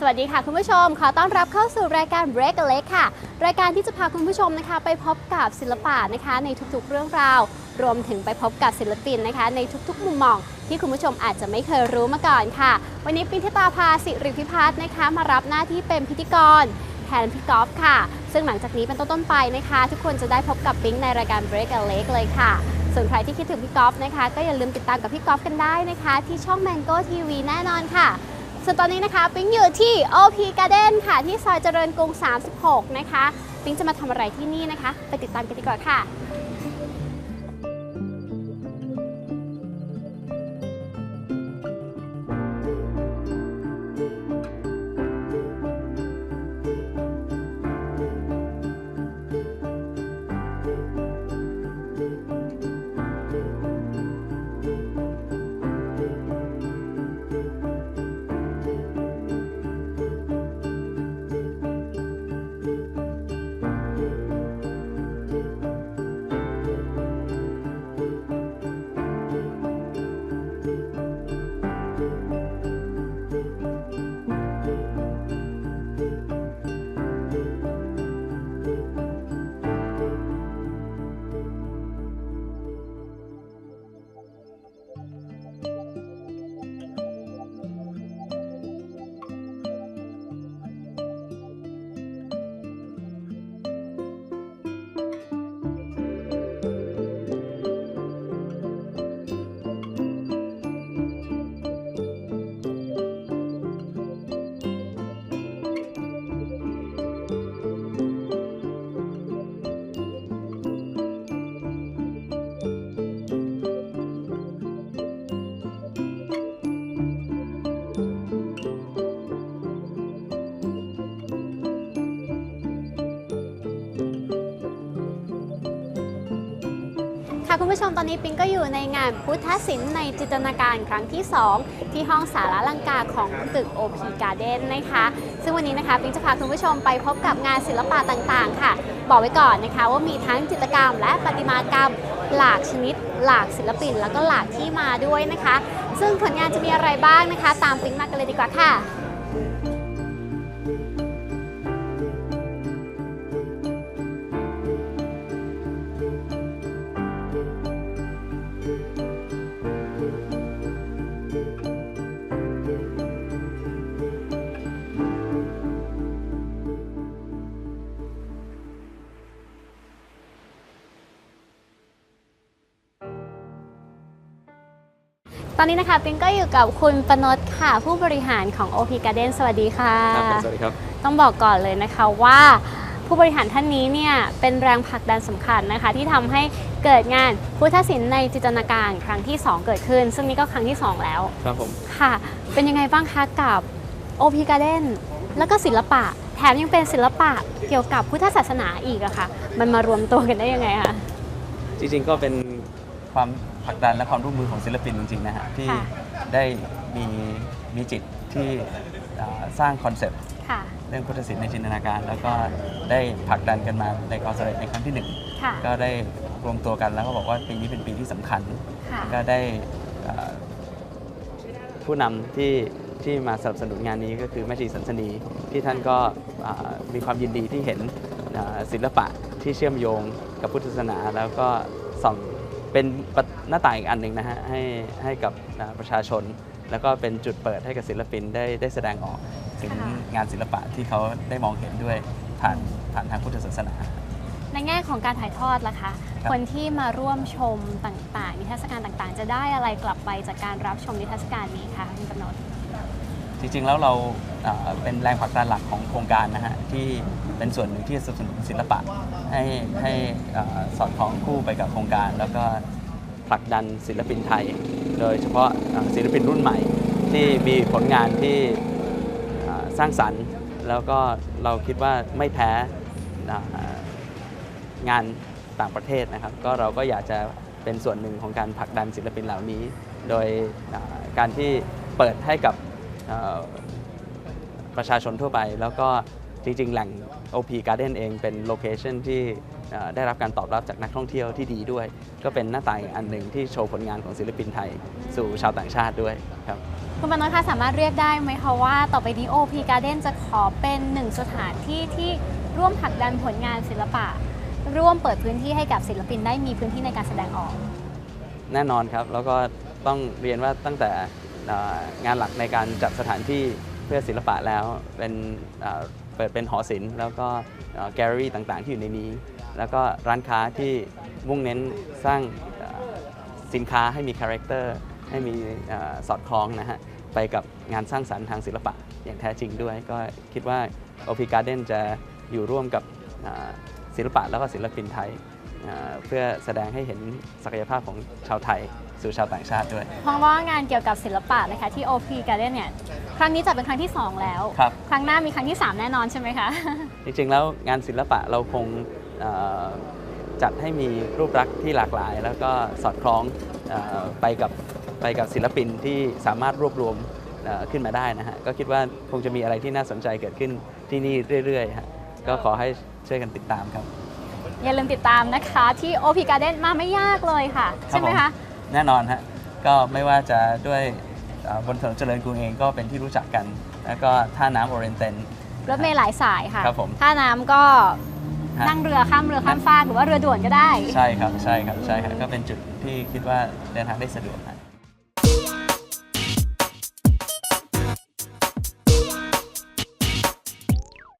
สวัสดีค่ะคุณผู้ชม ขอต้อนรับเข้าสู่รายการ Break a Leg ค่ะ รายการที่จะพาคุณผู้ชมนะคะ ไปพบกับศิลปะนะคะ ในทุกๆเรื่องราว รวมถึงไปพบกับศิลปินนะคะ ในทุกๆ มุมมอง ที่คุณผู้ชมอาจจะไม่เคยรู้มาก่อนค่ะ วันนี้ปินทิตาพาสิริพิพัฒน์นะคะ มารับหน้าที่เป็นพิธีกรแทนพี่กอล์ฟค่ะ ซึ่งหลังจากนี้เป็นต้นต้นๆไปนะคะ ทุกคนจะได้พบกับปิ๊งในรายการ Break a Leg เลยค่ะส่วนใครที่คิดถึงพี่กอล์ฟนะคะ ก็อย่าลืมติดตามกับพี่กอล์ฟกันได้นะคะ ที่ช่อง Mango TV แน่นอนค่ะ ส่วนตอนนี้นะคะปิ๊งอยู่ที่ OP Garden ค่ะ ที่ซอยเจริญกรุง 36 นะคะ ปิ๊งจะมาทำอะไรที่นี่นะคะ ไปติดตามกันดีกว่าค่ะ ผู้ชมตอนนี้ปิงก็อยู่ในงานพุทธศิลป์ในจินตนาการครั้งที่ 2 ที่ห้องสาราลังกาของตึก OP Garden นะคะ ซึ่งวันนี้นะคะปิงจะพาคุณผู้ชมไปพบกับงานศิลปะต่างๆ ค่ะ บอกไว้ก่อนนะคะว่ามีทั้งจิตรกรรม และประติมากรรมหลากชนิด หลากศิลปิน แล้วก็หลากที่มาด้วยนะคะ ซึ่งผลงานจะมีอะไรบ้างนะคะ ตามปิงมากันเลยดีกว่าค่ะ ตอนนี้นะคะปิงก็อยู่กับคุณปนดค่ะ ผู้บริหารของ OP Garden สวัสดีค่ะ ครับผมสวัสดีครับ ต้องบอกก่อนเลยนะคะว่าผู้บริหารท่านนี้เนี่ยเป็นแรงผลักดันสำคัญนะคะ ที่ทำให้เกิดงานพุทธศิลป์ในจินตนาการครั้งที่ 2 เกิดขึ้น ซึ่งนี่ก็ครั้งที่ 2 แล้วครับผม ค่ะ เป็นยังไงบ้างคะกับ OP Garden แล้วก็ศิลปะ แถมยังเป็นศิลปะเกี่ยวกับพุทธศาสนาอีกอะค่ะ มันมารวมตัวกันได้ยังไงคะ จริงๆก็เป็น ความผลักดันและความร่วมมือของศิลปินจริงๆนะฮะที่ค่ะได้มีมีจิตที่อ่าสร้างคอนเซปต์ค่ะเรื่องพุทธศิลป์ในจินตนาการ แล้วก็ได้ผลักดันกันมาในความสำเร็จในครั้งที่หนึ่งค่ะก็ได้รวมตัวกันแล้วก็บอกว่าปีนี้เป็นปีที่สำคัญค่ะก็ได้อ่าผู้นำที่ที่มาสนับสนุนงานนี้ก็คือแม่ชีสันสนีที่ท่านก็อ่ามีความยินดีที่เห็นอ่าศิลปะที่เชื่อมโยงกับพุทธศาสนา แล้วก็ส่อง เป็นประหน้าต่างอีกอันหนึ่งนะฮะให้ให้กับอ่าประชาชน แล้วก็เป็นจุดเปิดให้กับศิลปินได้ได้แสดงออกถึงค่ะงานศิลปะที่เขาได้มองเห็นด้วยผ่านผ่านทางพุทธศาสนา ในแง่ของการถ่ายทอดล่ะคะครับคนที่มาร่วมชมต่างๆ นิทรรศการต่างๆ จะได้อะไรกลับไปจากการรับชมนิทรรศการนี้คะคุณกำนด จริงๆ แล้วเราเอ่อเป็นแรงผลักดันหลักของโครงการนะฮะที่เป็นส่วนหนึ่งที่สนับสนุนศิลปะ ให้ให้อ่อสอดคล้องคู่ไปกับโครงการ แล้วก็ผลักดันศิลปินไทย โดยเฉพาะอ่อศิลปินรุ่นใหม่ ที่มีผลงานที่อ่อสร้างสรรค์ แล้วก็เราคิดว่าไม่แพ้อ่องานต่างประเทศนะครับ ก็เราก็อยากจะเป็นส่วนหนึ่งของการผลักดันศิลปินเหล่านี้ โดยอ่อการที่เปิดให้กับ ประชาชนทั่วไป แล้วก็จริง ๆ แหล่ง OP Garden เองเป็นโลเคชันที่เอ่อได้รับการตอบรับจากนักท่องเที่ยวที่ดีด้วย ก็เป็นหน้าต่างอีกอันหนึ่งที่โชว์ผลงานของศิลปินไทยสู่ชาวต่างชาติด้วยครับคุณปานนท์คะสามารถเรียกได้ไหมคะว่าต่อไปนี้ OP Garden จะขอเป็นหนึ่งสถานที่ที่ร่วมผลักดันผลงานศิลปะ ร่วมเปิดพื้นที่ให้กับศิลปินได้มีพื้นที่ในการแสดงออก แน่นอนครับ แล้วก็ต้องเรียนว่าตั้งแต่เอ่อ งานหลักในการจัดสถานที่เพื่อศิลปะแล้ว เป็นเปิดเป็นหอศิลป์แล้วก็แกลเลอรี่ต่างๆ ที่อยู่ในนี้ แล้วก็ร้านค้าที่มุ่งเน้นสร้างสินค้าให้มีคาแรคเตอร์ให้มีอสอดคล้องนะฮะไปกับงานสร้างสรรค์ทางศิลปะอย่างแท้จริงด้วย ก็คิดว่า OP Garden จะอยู่ร่วมกับศิลปะแล้วก็ศิลปินไทย เอ่อเพื่อแสดงให้เห็นศักยภาพของชาวไทยสู่ชาวต่างชาติด้วย เพราะว่างานเกี่ยวกับศิลปะนะคะที่ OP Garden เนี่ยครั้งนี้จัดเป็นครั้งที่ 2 แล้ว ครับ ครั้งหน้ามีครั้งที่ 3 แน่นอนใช่ไหมคะ จริงๆแล้วงานศิลปะเราคงเอ่อจัดให้มีรูปลักษณ์ที่หลากหลาย แล้วก็สอดคล้องเออไปกับไปกับศิลปินที่สามารถรวบรวมเอ่อขึ้นมาได้นะฮะก็คิดว่าคงจะมีอะไรที่น่าสนใจเกิดขึ้นที่นี่เรื่อยๆฮะก็ขอให้ช่วยกันติดตามครับ อย่าลืมติดตามนะคะที่ OP Garden มาไม่ยากเลยค่ะ ใช่ไหมผคะ แน่นอนฮะก็ไม่ว่าจะด้วยเอ่อบนถนนเจริญกรุงเองก็เป็นที่รู้จักกัน แล้วก็ท่าน้ำโอเรนเตน รถเมล์หลายสายค่ะ ครับผมท่าน้ำก็ฮะ นั่งเรือข้ามเรือข้ามฟากหรือว่าเรือด่วนก็ได้ ใช่ครับใช่ครับใช่ครับก็เป็นจุดที่คิดว่าเดินทางได้สะดวกฮะ